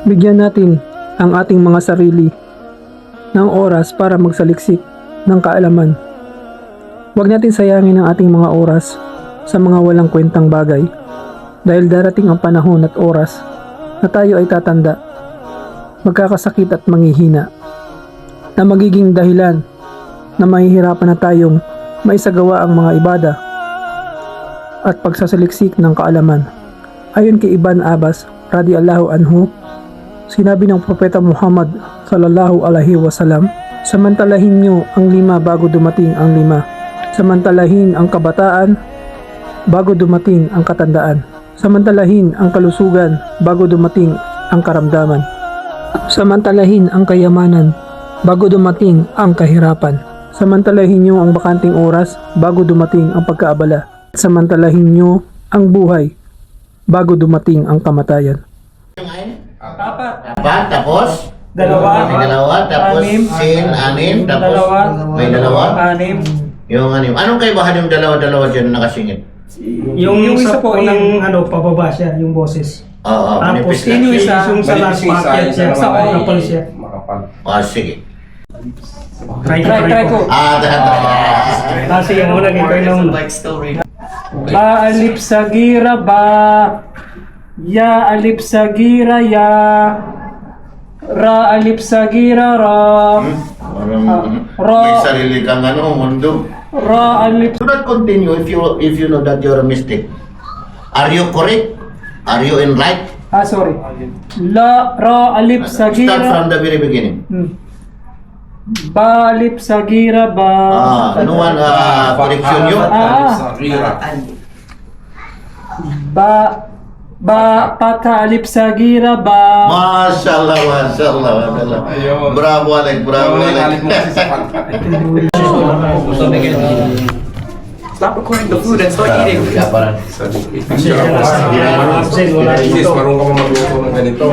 Bigyan natin ang ating mga sarili ng oras para magsaliksik ng kaalaman. Huwag natin sayangin ang ating mga oras sa mga walang kwentang bagay dahil darating ang panahon at oras na tayo ay tatanda, magkakasakit at manghihina na magiging dahilan na mahihirapan na tayong maisagawa ang mga ibada at pagsasaliksik ng kaalaman. Ayon kay Ibn Abbas radiyallahu anhu, sinabi ng Propeta Muhammad sallallahu alaihi wasallam, samantalahin nyo ang lima bago dumating ang lima. Samantalahin ang kabataan bago dumating ang katandaan. Samantalahin ang kalusugan bago dumating ang karamdaman. Samantalahin ang kayamanan bago dumating ang kahirapan. Samantalahin nyo ang bakanting oras bago dumating ang pagkaabala. Samantalahin nyo ang buhay bago dumating ang kamatayan. Apat. Apat, tapos? Dalawa. May dalawa, tapos Anim. sin, anim, tapos Dalawa. may dalawa. Anim. Yung anim. Anong kaibahan yung dalawa-dalawa dyan na nakasingit? Yung, Yung isa sa po, unang ano, pababa siya, yung boses. Oo, Tapos, manipis yun yung lang. isa, yung sa last Manipis yung isa, siya, yung sa naman ay makapal siya. Makapal. Oh, sige. Try Try, try ko. Ah, tahan, Kasi yung una, ikaw yung Aalip sa gira ba? Ya alip sa gira ya. Ra alip sa gira ra. Parang Ra- may sarili kang ano, mundo. Ra alip Do not continue if you if you know that you're a mistake. Are you correct? Are you in right? Ah, sorry. La ra alip sa Start from the very beginning. Hmm. Ba alip sa gira ba? Ah, ano one uh, correction yun? Ah. Sa gira. Ba Ba sa gira ba. Masya Allah, masya Allah. Bravo Alek, bravo Alek. Stop recording the food and start eating. Kaparan. Sis, parang ka mamagluto ng ganito.